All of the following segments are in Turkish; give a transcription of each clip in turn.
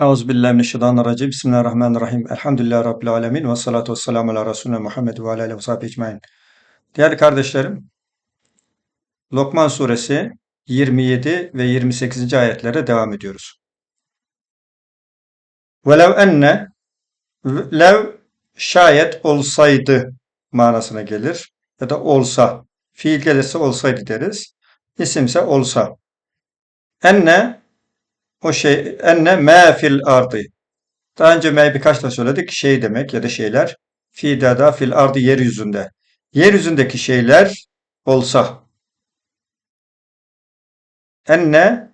Euzubillahimineşşeytanirracim. Bismillahirrahmanirrahim. Elhamdülillahi Rabbil alemin. Ve salatu ve selamu ala Resulüne Muhammed ve aleyhi ve sahbihi ecmain. Değerli kardeşlerim, Lokman suresi 27 ve 28. ayetlere devam ediyoruz. Velev enne, lev şayet olsaydı manasına gelir. Ya da olsa, fiil gelirse olsaydı deriz. İsimse olsa. Enne o şey enne me fil ardı. Daha önce me birkaç da söyledik. Şey demek ya da şeyler. Fi dada fil ardı yeryüzünde. Yeryüzündeki şeyler olsa. Enne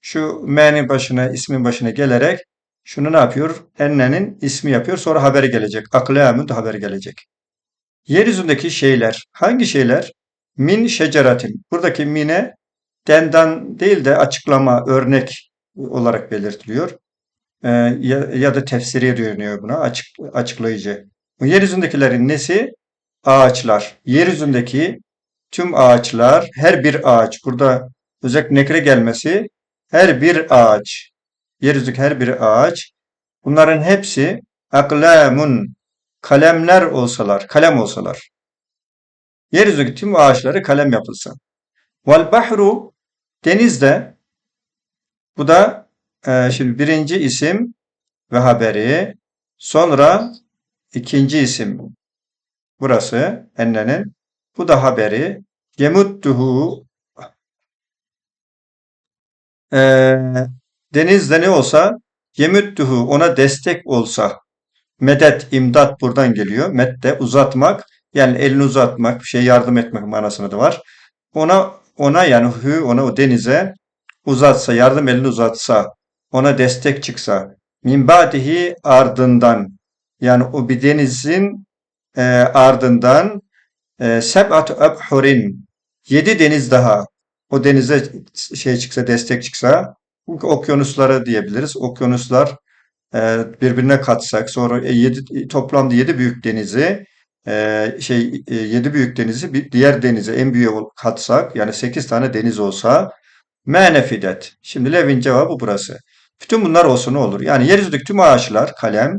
şu me'nin başına, ismin başına gelerek şunu ne yapıyor? Enne'nin ismi yapıyor. Sonra haberi gelecek. Aklamın da haberi gelecek. Yeryüzündeki şeyler. Hangi şeyler? Min şeceratin. Buradaki mine dendan değil de açıklama, örnek olarak belirtiliyor. Ee, ya, ya da tefsiriye dönüyor buna açık, açıklayıcı. Yeryüzündekilerin nesi? Ağaçlar. Yeryüzündeki tüm ağaçlar, her bir ağaç, burada özellikle nekre gelmesi, her bir ağaç, yeryüzündeki her bir ağaç, bunların hepsi aklamun, kalemler olsalar, kalem olsalar. Yeryüzündeki tüm ağaçları kalem yapılsa. Vel bahru, denizde bu da e, şimdi birinci isim ve haberi. Sonra ikinci isim. Burası ennenin. Bu da haberi. Yemudduhu e, denizde ne olsa yemudduhu ona destek olsa medet, imdat buradan geliyor. Medde uzatmak yani elini uzatmak, bir şey yardım etmek manasında da var. Ona ona yani hü ona o denize uzatsa, yardım elini uzatsa, ona destek çıksa, min ba'dihi ardından, yani o bir denizin e, ardından e, seb'at ebhurin, yedi deniz daha, o denize şey çıksa, destek çıksa, okyanuslara diyebiliriz. Okyanuslar e, birbirine katsak, sonra e, yedi, toplamda yedi büyük denizi, e, şey e, yedi büyük denizi bir diğer denize en büyüğe katsak, yani sekiz tane deniz olsa, Menefidet. Şimdi Levin cevabı burası. Bütün bunlar olsa ne olur? Yani yeryüzündeki tüm ağaçlar kalem.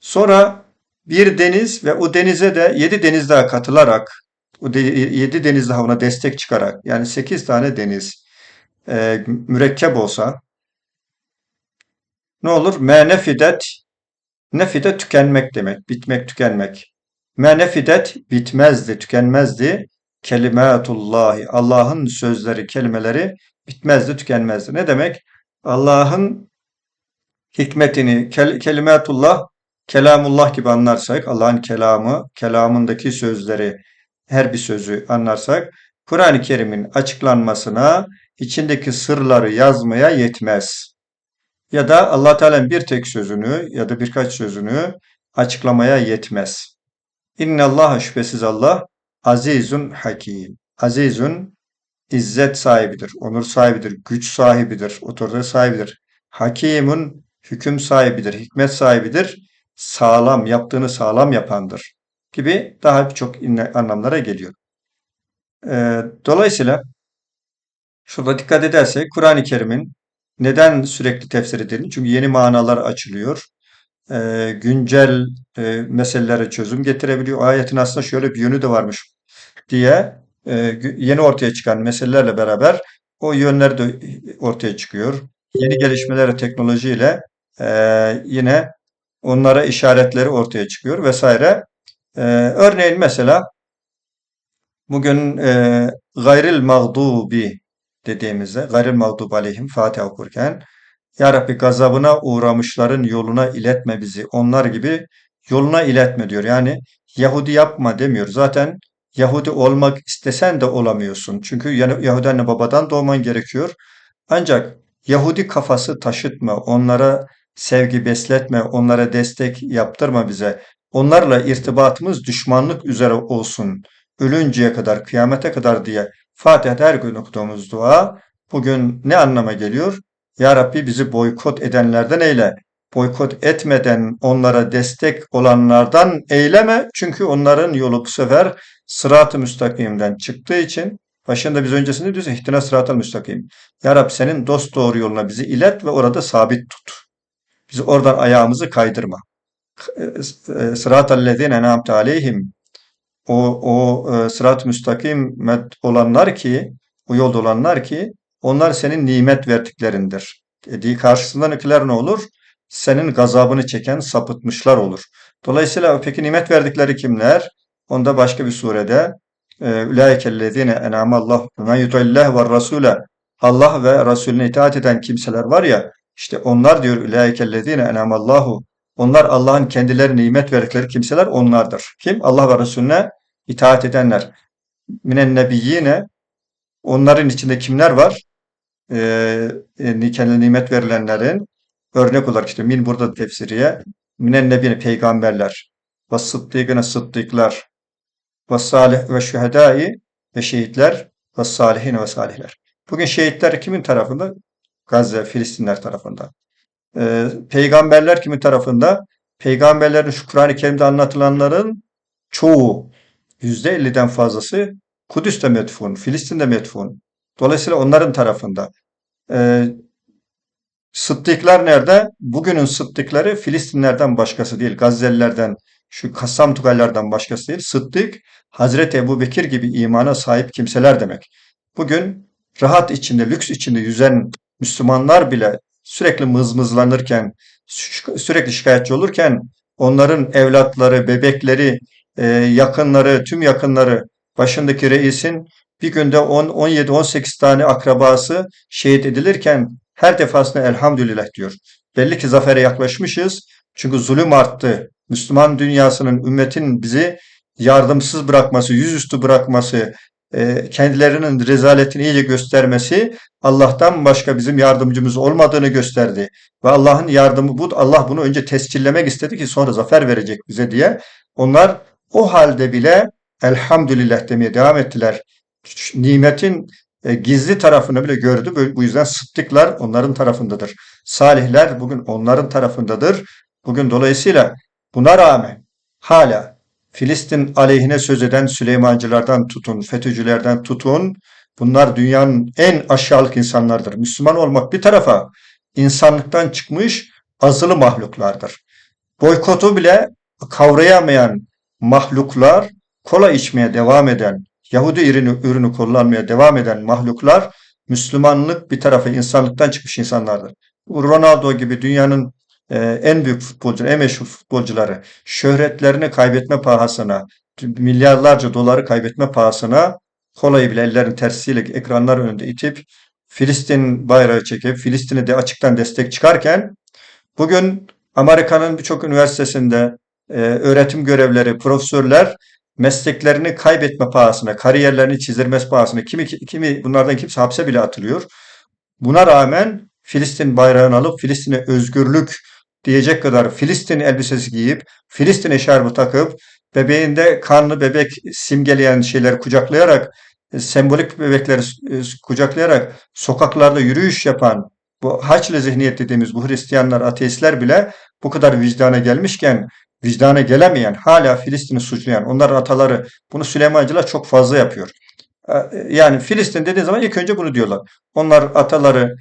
Sonra bir deniz ve o denize de yedi deniz daha katılarak o de, yedi deniz daha ona destek çıkarak yani sekiz tane deniz e, mürekkep olsa ne olur? Menefidet nefide tükenmek demek. Bitmek, tükenmek. Menefidet bitmezdi, tükenmezdi. Kelimetullahi. Allah'ın sözleri, kelimeleri bitmezdi, tükenmezdi. Ne demek? Allah'ın hikmetini, kel kelimetullah, kelamullah gibi anlarsak, Allah'ın kelamı, kelamındaki sözleri, her bir sözü anlarsak, Kur'an-ı Kerim'in açıklanmasına, içindeki sırları yazmaya yetmez. Ya da allah Teala'nın bir tek sözünü ya da birkaç sözünü açıklamaya yetmez. İnne Allah şüphesiz Allah azizun hakim. Azizun izzet sahibidir, onur sahibidir, güç sahibidir, otorite sahibidir. Hakimun hüküm sahibidir, hikmet sahibidir, sağlam, yaptığını sağlam yapandır gibi daha birçok anlamlara geliyor. Ee, dolayısıyla şurada dikkat edersek Kur'an-ı Kerim'in neden sürekli tefsir edildiğini, çünkü yeni manalar açılıyor. Ee, güncel e, meselelere çözüm getirebiliyor. Ayetin aslında şöyle bir yönü de varmış diye yeni ortaya çıkan meselelerle beraber o yönler de ortaya çıkıyor. Yeni gelişmeler teknolojiyle e, yine onlara işaretleri ortaya çıkıyor vesaire. E, örneğin mesela bugün e, gayril mağdubi dediğimizde gayril mağdub aleyhim Fatiha okurken Ya Rabbi gazabına uğramışların yoluna iletme bizi. Onlar gibi yoluna iletme diyor. Yani Yahudi yapma demiyor. Zaten Yahudi olmak istesen de olamıyorsun. Çünkü Yahudi anne babadan doğman gerekiyor. Ancak Yahudi kafası taşıtma, onlara sevgi besletme, onlara destek yaptırma bize. Onlarla irtibatımız düşmanlık üzere olsun. Ölünceye kadar, kıyamete kadar diye Fatiha'da her gün okuduğumuz dua bugün ne anlama geliyor? Ya Rabbi bizi boykot edenlerden eyle. Boykot etmeden onlara destek olanlardan eyleme. Çünkü onların yolu bu sefer sırat-ı müstakimden çıktığı için başında biz öncesinde diyoruz ihtina sırat-ı müstakim. Ya Rab senin dost doğru yoluna bizi ilet ve orada sabit tut. Biz oradan ayağımızı kaydırma. Sıratallezine en'amte aleyhim o, o e, sırat-ı müstakim olanlar ki, o yolda olanlar ki, onlar senin nimet verdiklerindir. Dediği karşısındakiler ne olur? Senin gazabını çeken sapıtmışlar olur. Dolayısıyla peki nimet verdikleri kimler? Onda başka bir surede Ülaikellezine enamallah men yutillah ve rasule Allah ve Resulüne itaat eden kimseler var ya işte onlar diyor ülaikellezine enamallahu onlar Allah'ın kendilerine nimet verdikleri kimseler onlardır. Kim? Allah ve Resulüne itaat edenler. Minen nebiyyine onların içinde kimler var? Ee, e, kendine nimet verilenlerin örnek olarak işte min burada tefsiriye minen nebiyine peygamberler ve sıddıkına sıddıklar ve salih ve şühedai ve şehitler ve salihin ve salihler. Bugün şehitler kimin tarafında? Gazze, Filistinler tarafında. Ee, peygamberler kimin tarafında? Peygamberlerin şu Kur'an-ı Kerim'de anlatılanların çoğu, %50'den fazlası Kudüs'te metfun, Filistin'de metfun. Dolayısıyla onların tarafında. Ee, Sıddıklar nerede? Bugünün Sıddıkları Filistinlerden başkası değil, Gazze'lilerden, şu Kassam Tugaylardan başkası değil. Sıddık, Hazreti Ebu Bekir gibi imana sahip kimseler demek. Bugün rahat içinde, lüks içinde yüzen Müslümanlar bile sürekli mızmızlanırken, sürekli şikayetçi olurken onların evlatları, bebekleri, e, yakınları, tüm yakınları başındaki reisin bir günde 10, 17, 18 tane akrabası şehit edilirken her defasında elhamdülillah diyor. Belli ki zafere yaklaşmışız. Çünkü zulüm arttı. Müslüman dünyasının, ümmetin bizi yardımsız bırakması, yüzüstü bırakması, e, kendilerinin rezaletini iyice göstermesi Allah'tan başka bizim yardımcımız olmadığını gösterdi. Ve Allah'ın yardımı bu. Allah bunu önce tescillemek istedi ki sonra zafer verecek bize diye. Onlar o halde bile elhamdülillah demeye devam ettiler. Nimetin gizli tarafını bile gördü. Bu yüzden sıddıklar onların tarafındadır. Salihler bugün onların tarafındadır. Bugün dolayısıyla buna rağmen hala Filistin aleyhine söz eden Süleymancılardan tutun, FETÖ'cülerden tutun, bunlar dünyanın en aşağılık insanlardır. Müslüman olmak bir tarafa insanlıktan çıkmış azılı mahluklardır. Boykotu bile kavrayamayan mahluklar, kola içmeye devam eden, Yahudi ürünü, ürünü kullanmaya devam eden mahluklar, Müslümanlık bir tarafa insanlıktan çıkmış insanlardır. Ronaldo gibi dünyanın e, en büyük futbolcu, en meşhur futbolcuları şöhretlerini kaybetme pahasına, milyarlarca doları kaybetme pahasına kolayı bile ellerin tersiyle ekranlar önünde itip Filistin bayrağı çekip Filistin'e de açıktan destek çıkarken bugün Amerika'nın birçok üniversitesinde e, öğretim görevleri, profesörler mesleklerini kaybetme pahasına, kariyerlerini çizdirmesi pahasına, kimi, kimi bunlardan kimse hapse bile atılıyor. Buna rağmen Filistin bayrağını alıp Filistin'e özgürlük diyecek kadar Filistin elbisesi giyip, Filistin eşarbı takıp, bebeğinde kanlı bebek simgeleyen şeyleri kucaklayarak, e, sembolik bebekleri e, kucaklayarak sokaklarda yürüyüş yapan, bu haçlı zihniyet dediğimiz bu Hristiyanlar, ateistler bile bu kadar vicdana gelmişken vicdana gelemeyen, hala Filistin'i suçlayan, onlar ataları, bunu Süleymancılar çok fazla yapıyor. Ee, yani Filistin dediği zaman ilk önce bunu diyorlar. Onlar ataları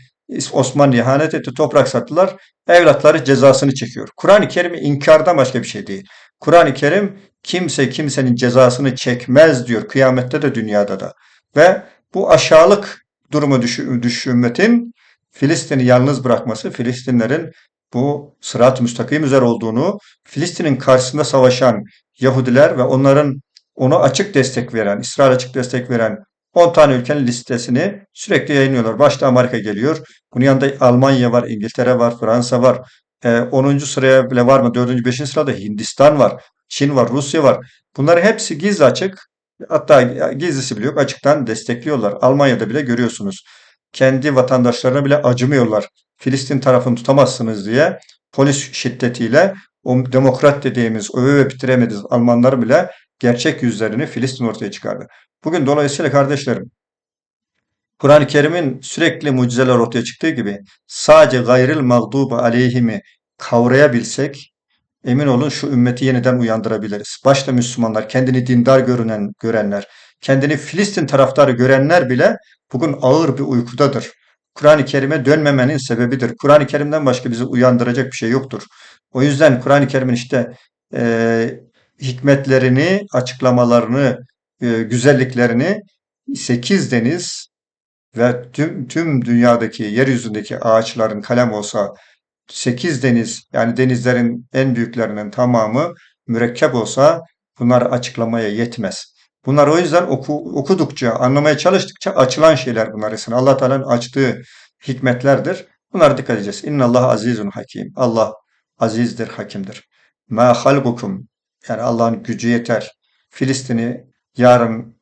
Osmanlı ihanet etti, toprak sattılar, evlatları cezasını çekiyor. Kur'an-ı Kerim inkardan başka bir şey değil. Kur'an-ı Kerim kimse kimsenin cezasını çekmez diyor kıyamette de dünyada da. Ve bu aşağılık durumu düş, ümmetin Filistin'i yalnız bırakması, Filistinlerin bu sırat-ı müstakim üzere olduğunu, Filistin'in karşısında savaşan Yahudiler ve onların onu açık destek veren, İsrail açık destek veren 10 tane ülkenin listesini sürekli yayınlıyorlar. Başta Amerika geliyor. Bunun yanında Almanya var, İngiltere var, Fransa var. E, 10. sıraya bile var mı? 4. 5. sırada Hindistan var, Çin var, Rusya var. Bunları hepsi gizli açık. Hatta gizlisi bile yok. Açıktan destekliyorlar. Almanya'da bile görüyorsunuz. Kendi vatandaşlarına bile acımıyorlar. Filistin tarafını tutamazsınız diye polis şiddetiyle o demokrat dediğimiz öve ve bitiremediğimiz Almanlar bile gerçek yüzlerini Filistin ortaya çıkardı. Bugün dolayısıyla kardeşlerim Kur'an-ı Kerim'in sürekli mucizeler ortaya çıktığı gibi sadece gayril mağdubu aleyhimi kavrayabilsek emin olun şu ümmeti yeniden uyandırabiliriz. Başta Müslümanlar, kendini dindar görünen, görenler, kendini Filistin taraftarı görenler bile bugün ağır bir uykudadır. Kur'an-ı Kerim'e dönmemenin sebebidir. Kur'an-ı Kerim'den başka bizi uyandıracak bir şey yoktur. O yüzden Kur'an-ı Kerim'in işte e, hikmetlerini, açıklamalarını, e, güzelliklerini sekiz deniz ve tüm, tüm dünyadaki, yeryüzündeki ağaçların kalem olsa sekiz deniz yani denizlerin en büyüklerinin tamamı mürekkep olsa bunları açıklamaya yetmez. Bunlar o yüzden oku, okudukça, anlamaya çalıştıkça açılan şeyler bunlar. aslında. Allah Teala'nın açtığı hikmetlerdir. Bunlara dikkat edeceğiz. İnnallah azizun hakim. Allah azizdir, hakimdir. Ma halbukum yani Allah'ın gücü yeter. Filistin'i yarın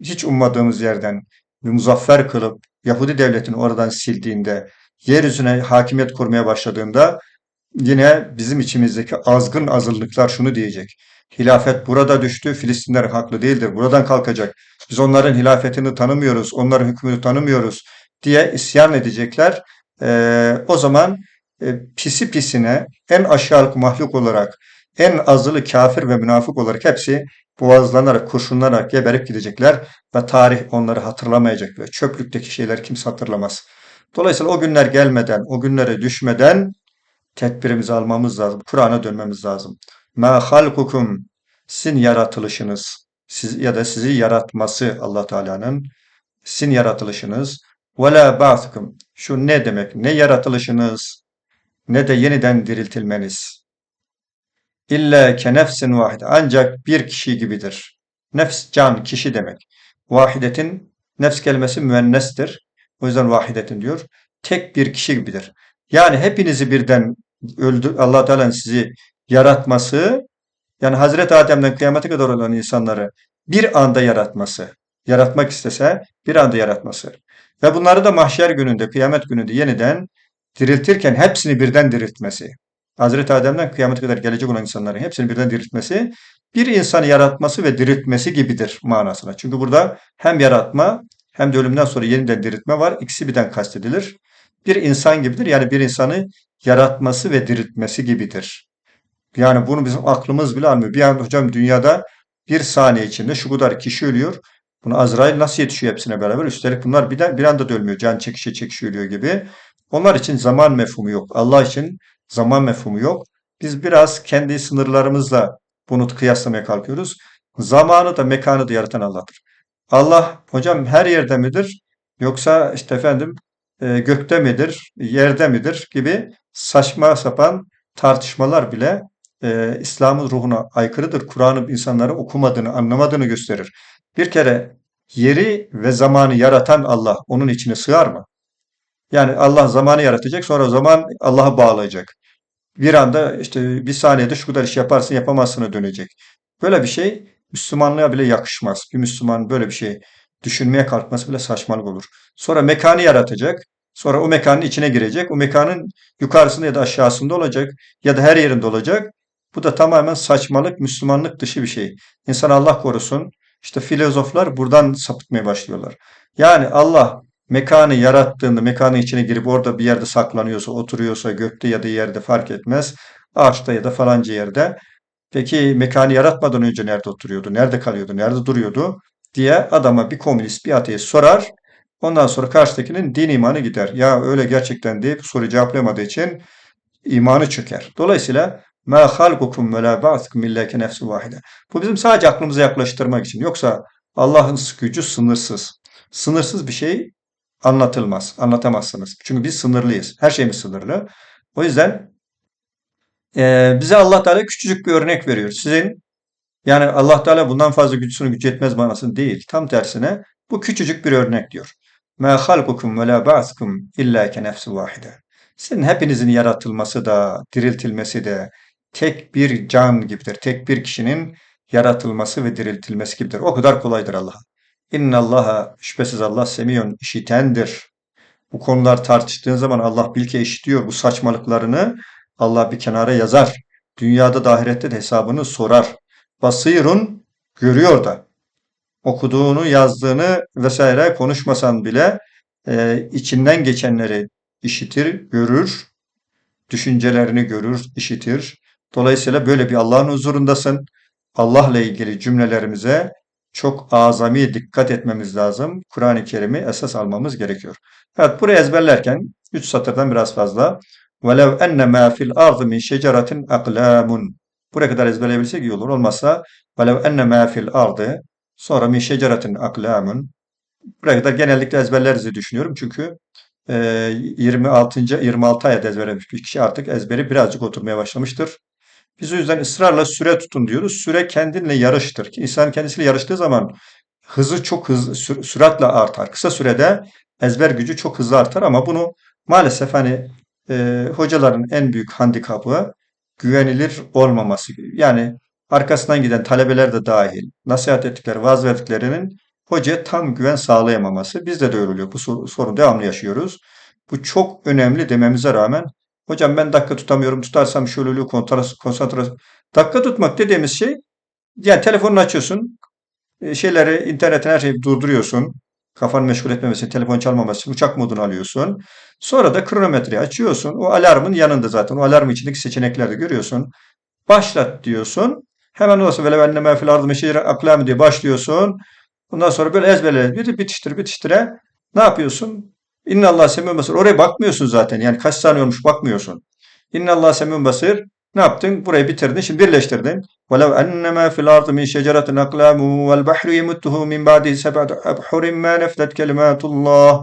hiç ummadığımız yerden muzaffer kılıp Yahudi devletini oradan sildiğinde, yeryüzüne hakimiyet kurmaya başladığında yine bizim içimizdeki azgın azınlıklar şunu diyecek. Hilafet burada düştü, Filistinler haklı değildir, buradan kalkacak. Biz onların hilafetini tanımıyoruz, onların hükmünü tanımıyoruz diye isyan edecekler. Ee, o zaman e, pisi pisine en aşağılık mahluk olarak, en azılı kafir ve münafık olarak hepsi boğazlanarak, kurşunlanarak geberip gidecekler ve tarih onları hatırlamayacak ve çöplükteki şeyler kimse hatırlamaz. Dolayısıyla o günler gelmeden, o günlere düşmeden tedbirimizi almamız lazım. Kur'an'a dönmemiz lazım. Ma halkukum sizin yaratılışınız siz, ya da sizi yaratması Allah Teala'nın sizin yaratılışınız ve la ba'thukum şu ne demek? Ne yaratılışınız ne de yeniden diriltilmeniz. İlla ke nefsin vahide. Ancak bir kişi gibidir. Nefs can, kişi demek. Vahidetin nefs kelimesi müennestir. O yüzden vahidetin diyor. Tek bir kişi gibidir. Yani hepinizi birden öldü Allah Teala'nın sizi yaratması yani Hazreti Adem'den kıyamete kadar olan insanları bir anda yaratması. Yaratmak istese bir anda yaratması. Ve bunları da mahşer gününde, kıyamet gününde yeniden diriltirken hepsini birden diriltmesi. Hazreti Adem'den kıyamete kadar gelecek olan insanların hepsini birden diriltmesi, bir insanı yaratması ve diriltmesi gibidir manasına. Çünkü burada hem yaratma hem de ölümden sonra yeniden diriltme var. İkisi birden kastedilir. Bir insan gibidir. Yani bir insanı yaratması ve diriltmesi gibidir. Yani bunu bizim aklımız bile almıyor. Bir an hocam dünyada bir saniye içinde şu kadar kişi ölüyor. Bunu Azrail nasıl yetişiyor hepsine beraber? Üstelik bunlar bir, de, bir anda da. Can çekişe çekişe ölüyor gibi. Onlar için zaman mefhumu yok. Allah için zaman mefhumu yok. Biz biraz kendi sınırlarımızla bunu kıyaslamaya kalkıyoruz. Zamanı da mekanı da yaratan Allah'tır. Allah hocam her yerde midir? Yoksa işte efendim e, gökte midir? Yerde midir? Gibi saçma sapan tartışmalar bile e, İslam'ın ruhuna aykırıdır. Kur'an'ın insanları okumadığını, anlamadığını gösterir. Bir kere yeri ve zamanı yaratan Allah onun içine sığar mı? Yani Allah zamanı yaratacak, sonra zaman Allah'a bağlayacak. Bir anda işte bir saniyede şu kadar iş yaparsın yapamazsına dönecek. Böyle bir şey Müslümanlığa bile yakışmaz. Bir Müslüman böyle bir şey düşünmeye kalkması bile saçmalık olur. Sonra mekanı yaratacak. Sonra o mekanın içine girecek. O mekanın yukarısında ya da aşağısında olacak ya da her yerinde olacak. Bu da tamamen saçmalık, Müslümanlık dışı bir şey. İnsan Allah korusun. İşte filozoflar buradan sapıtmaya başlıyorlar. Yani Allah mekanı yarattığında, mekanın içine girip orada bir yerde saklanıyorsa, oturuyorsa, gökte ya da yerde fark etmez. Ağaçta ya da falanca yerde. Peki mekanı yaratmadan önce nerede oturuyordu, nerede kalıyordu, nerede duruyordu diye adama bir komünist, bir ateist sorar. Ondan sonra karşıdakinin din imanı gider. Ya öyle gerçekten deyip soru cevaplayamadığı için imanı çöker. Dolayısıyla Ma halkukum ve la ba'thukum illaki nefsu vahide. Bu bizim sadece aklımıza yaklaştırmak için. Yoksa Allah'ın gücü sınırsız. Sınırsız bir şey anlatılmaz, anlatamazsınız. Çünkü biz sınırlıyız. Her şeyimiz sınırlı. O yüzden e, bize Allah Teala küçücük bir örnek veriyor. Sizin yani Allah Teala bundan fazla güçsünü güç yetmez manasını değil. Tam tersine bu küçücük bir örnek diyor. Ma halkukum ve la ba'thukum illa ke nefsu vahide. Sizin hepinizin yaratılması da, diriltilmesi de, tek bir can gibidir. Tek bir kişinin yaratılması ve diriltilmesi gibidir. O kadar kolaydır Allah'a. İnna Allah'a şüphesiz Allah semiyon işitendir. Bu konular tartıştığın zaman Allah bil ki işitiyor bu saçmalıklarını. Allah bir kenara yazar. Dünyada da ahirette de hesabını sorar. Basirun görüyor da. Okuduğunu, yazdığını vesaire konuşmasan bile e, içinden geçenleri işitir, görür. Düşüncelerini görür, işitir. Dolayısıyla böyle bir Allah'ın huzurundasın. Allah'la ilgili cümlelerimize çok azami dikkat etmemiz lazım. Kur'an-ı Kerim'i esas almamız gerekiyor. Evet burayı ezberlerken 3 satırdan biraz fazla. وَلَوْ اَنَّ مَا فِي الْاَرْضِ مِنْ شَجَرَةٍ اَقْلَامٌ Buraya kadar ezberleyebilsek iyi olur. Olmazsa وَلَوْ اَنَّ مَا فِي الْاَرْضِ sonra مِنْ شَجَرَةٍ اَقْلَامٌ Buraya kadar genellikle ezberleriz diye düşünüyorum. Çünkü e, 26. 26 ayet ezberlemiş bir kişi artık ezberi birazcık oturmaya başlamıştır. Biz o yüzden ısrarla süre tutun diyoruz. Süre kendinle yarıştır. İnsan kendisiyle yarıştığı zaman hızı çok hızlı, sür- süratle artar. Kısa sürede ezber gücü çok hızlı artar ama bunu maalesef hani e, hocaların en büyük handikapı güvenilir olmaması. Yani arkasından giden talebeler de dahil nasihat ettikleri, vaaz verdiklerinin hocaya tam güven sağlayamaması. Bizde de öyle oluyor. Bu sor- sorunu devamlı yaşıyoruz. Bu çok önemli dememize rağmen hocam ben dakika tutamıyorum. Tutarsam oluyor konsantrasyon. Dakika tutmak dediğimiz şey yani telefonunu açıyorsun. e, Şeyleri, internetin her şeyi durduruyorsun. Kafanı meşgul etmemesi, telefon çalmaması uçak modunu alıyorsun. Sonra da kronometreyi açıyorsun. O alarmın yanında zaten. O alarmın içindeki seçenekleri görüyorsun. Başlat diyorsun. Hemen olsa böyle ben de fil ardı meşire aklam diye başlıyorsun. Ondan sonra böyle ezberle bir bitiştir bitiştire ne yapıyorsun? İnna Allah semîun basir. Oraya bakmıyorsun zaten. Yani kaç saniye olmuş bakmıyorsun. İnna Allah semîun basir. Ne yaptın? Burayı bitirdin. Şimdi birleştirdin. وَلَوْ أَنَّمَا فِي الْأَرْضِ مِنْ شَجَرَةٍ أَقْلَامٌ وَالْبَحْرُ يَمُدُّهُ مِنْ بَعْدِهِ سَبْعَةُ أَبْحُرٍ مَا نَفْدَتْ كَلِمَاتُ اللّٰهِ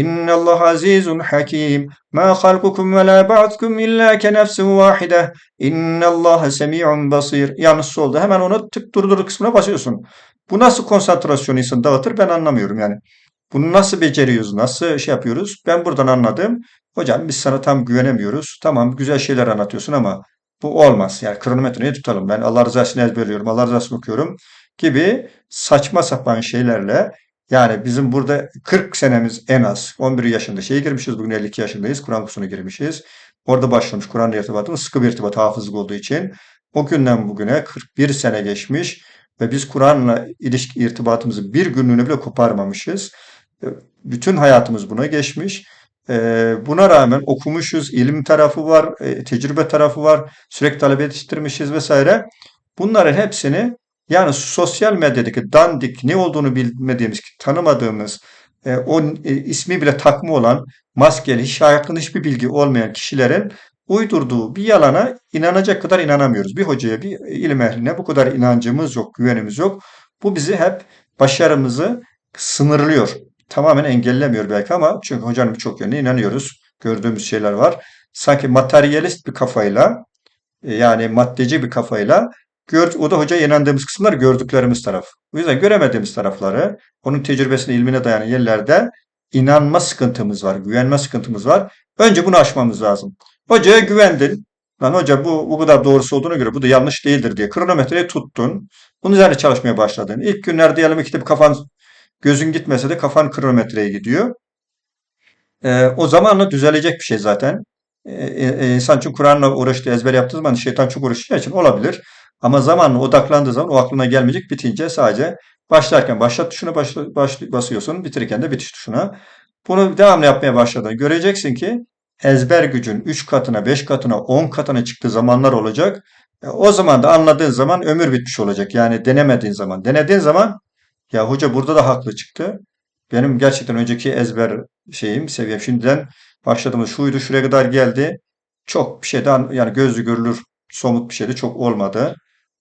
إِنَّ اللّٰهَ عَزِيزٌ حَكِيمٌ مَا خَلْقُكُمْ وَلَا بَعْثُكُمْ إِلَّا كَنَفْسٍ وَاحِدَةٍ إِنَّ اللّٰهَ سَمِيعٌ بَصِيرٌ Yanlış oldu. Hemen onu tık durdur kısmına basıyorsun. Bu nasıl konsantrasyonu insan dağıtır ben anlamıyorum yani. Bunu nasıl beceriyoruz, nasıl şey yapıyoruz? Ben buradan anladım. Hocam biz sana tam güvenemiyoruz. Tamam güzel şeyler anlatıyorsun ama bu olmaz. Yani kronometreyi tutalım. Ben Allah rızası için ezberliyorum, Allah rızası okuyorum gibi saçma sapan şeylerle yani bizim burada 40 senemiz en az 11 yaşında şeye girmişiz. Bugün 52 yaşındayız. Kur'an kursuna girmişiz. Orada başlamış Kur'an irtibatımız sıkı bir irtibat hafızlık olduğu için. O günden bugüne 41 sene geçmiş ve biz Kur'an'la ilişki irtibatımızı bir günlüğüne bile koparmamışız. Bütün hayatımız buna geçmiş. E, Buna rağmen okumuşuz, ilim tarafı var, e, tecrübe tarafı var, sürekli talep yetiştirmişiz vesaire. Bunların hepsini yani sosyal medyadaki dandik ne olduğunu bilmediğimiz, tanımadığımız, e, o e, ismi bile takma olan maskeli, hiç hakkında hiçbir bilgi olmayan kişilerin uydurduğu bir yalana inanacak kadar inanamıyoruz. Bir hocaya, bir ilim ehline bu kadar inancımız yok, güvenimiz yok. Bu bizi hep başarımızı sınırlıyor. Tamamen engellemiyor belki ama çünkü hocanın birçok yönüne inanıyoruz. Gördüğümüz şeyler var. Sanki materyalist bir kafayla e, yani maddeci bir kafayla gör, o da hocaya inandığımız kısımlar gördüklerimiz taraf. O yüzden göremediğimiz tarafları onun tecrübesine, ilmine dayanan yerlerde inanma sıkıntımız var, güvenme sıkıntımız var. Önce bunu aşmamız lazım. Hocaya güvendin. Lan hoca bu bu kadar doğrusu olduğuna göre bu da yanlış değildir diye kronometreyi tuttun. Bunun üzerine çalışmaya başladın. İlk günler diyelim ki kafan gözün gitmese de kafan kronometreye gidiyor. Ee, o zamanla düzelecek bir şey zaten. Ee, e, insan çünkü Kur'an'la uğraştığı, ezber yaptığı zaman şeytan çok uğraşacağı için olabilir. Ama zamanla odaklandığı zaman o aklına gelmeyecek bitince sadece başlarken başlat tuşuna başla, baş- basıyorsun, bitirirken de bitiş tuşuna. Bunu devamlı yapmaya başladığında göreceksin ki ezber gücün 3 katına, 5 katına, 10 katına çıktığı zamanlar olacak. E, O zaman da anladığın zaman ömür bitmiş olacak. Yani denemediğin zaman. Denediğin zaman ya hoca burada da haklı çıktı. Benim gerçekten önceki ezber şeyim, seviyem şimdiden başladığımız şuydu, şuraya kadar geldi. Çok bir şeyden yani gözlü görülür somut bir şey de çok olmadı.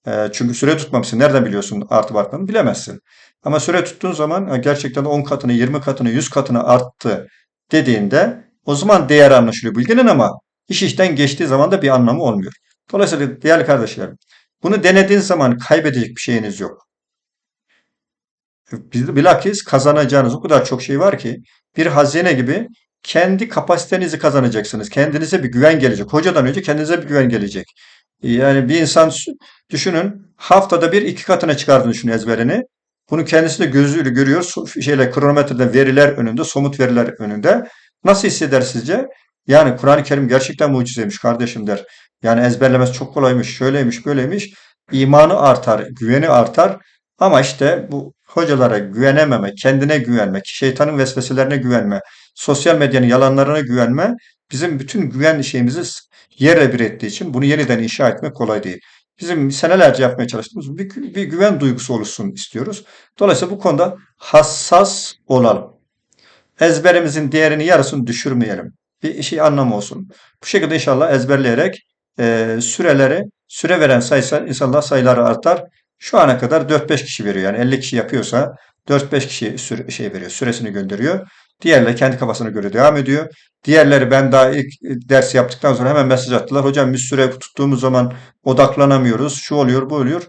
E, çünkü süre tutmamışsın. Nereden biliyorsun artı arttığını bilemezsin. Ama süre tuttuğun zaman e, gerçekten 10 katını, 20 katını, 100 katını arttı dediğinde o zaman değer anlaşılıyor bilginin ama iş işten geçtiği zaman da bir anlamı olmuyor. Dolayısıyla değerli kardeşlerim, bunu denediğin zaman kaybedecek bir şeyiniz yok. Bil- Bilakis kazanacağınız o kadar çok şey var ki bir hazine gibi kendi kapasitenizi kazanacaksınız. Kendinize bir güven gelecek. Hocadan önce kendinize bir güven gelecek. Yani bir insan düşünün haftada bir iki katına çıkardığını düşün ezberini. Bunu kendisi de gözüyle görüyor. Şeyle kronometrede veriler önünde, somut veriler önünde. Nasıl hisseder sizce? Yani Kur'an-ı Kerim gerçekten mucizeymiş kardeşim der. Yani ezberlemesi çok kolaymış, şöyleymiş, böyleymiş. İmanı artar, güveni artar. Ama işte bu hocalara güvenememe, kendine güvenme, şeytanın vesveselerine güvenme, sosyal medyanın yalanlarına güvenme bizim bütün güven şeyimizi yerle bir ettiği için bunu yeniden inşa etmek kolay değil. bizim senelerce yapmaya çalıştığımız bir, bir güven duygusu oluşsun istiyoruz. Dolayısıyla bu konuda hassas olalım. Ezberimizin değerini yarısını düşürmeyelim. Bir şey anlamı olsun. Bu şekilde inşallah ezberleyerek e, süreleri, süre veren sayısal inşallah sayıları artar. Şu ana kadar 4-5 kişi veriyor. Yani 50 kişi yapıyorsa 4-5 kişi süre, şey veriyor, süresini gönderiyor. Diğerleri kendi kafasına göre devam ediyor. Diğerleri ben daha ilk ders yaptıktan sonra hemen mesaj attılar. Hocam biz süre tuttuğumuz zaman odaklanamıyoruz. Şu oluyor, bu oluyor.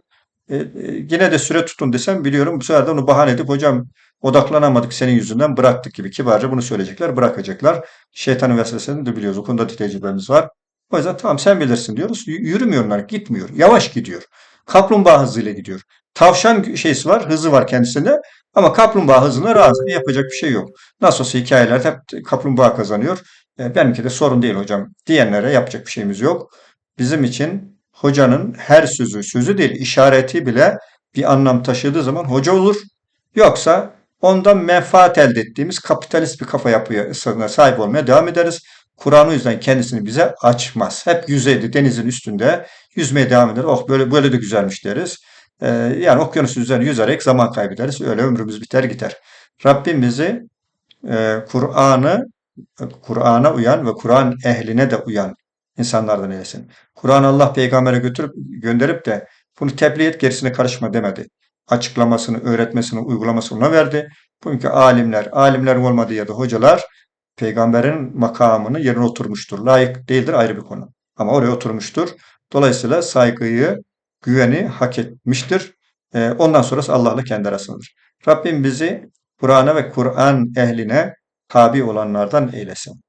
E, e, yine de süre tutun desem biliyorum bu sefer de onu bahane edip hocam odaklanamadık senin yüzünden bıraktık gibi kibarca bunu söyleyecekler, bırakacaklar. Şeytanın vesvesesini de biliyoruz. O konuda tecrübemiz var. O yüzden tamam sen bilirsin diyoruz. Y- Yürümüyor onlar, gitmiyor. Yavaş gidiyor. Kaplumbağa hızıyla gidiyor. Tavşan şeysi var, hızı var kendisinde. Ama kaplumbağa hızına razı. Yapacak bir şey yok. Nasıl olsa hikayelerde hep kaplumbağa kazanıyor. E, benimki de sorun değil hocam. Diyenlere yapacak bir şeyimiz yok. Bizim için hocanın her sözü, sözü değil işareti bile bir anlam taşıdığı zaman hoca olur. Yoksa ondan menfaat elde ettiğimiz kapitalist bir kafa yapısına sahip olmaya devam ederiz. Kur'an o yüzden kendisini bize açmaz. Hep yüzeyde, denizin üstünde yüzmeye devam eder. Oh böyle böyle de güzelmiş deriz. Ee, yani okyanus üzerine yüzerek zaman kaybederiz. Öyle ömrümüz biter gider. Rabbim bizi e, Kur'an'ı Kur'an'a uyan ve Kur'an ehline de uyan insanlardan eylesin. Kur'an Allah peygambere götürüp gönderip de bunu tebliğ et gerisine karışma demedi. Açıklamasını, öğretmesini, uygulamasını ona verdi. Bugünkü alimler, alimlerin olmadığı yerde hocalar peygamberin makamını yerine oturmuştur. Layık değildir ayrı bir konu. Ama oraya oturmuştur. Dolayısıyla saygıyı, güveni hak etmiştir. Ee, ondan sonrası Allah'la kendi arasındadır. Rabbim bizi Kur'an'a ve Kur'an ehline tabi olanlardan eylesin.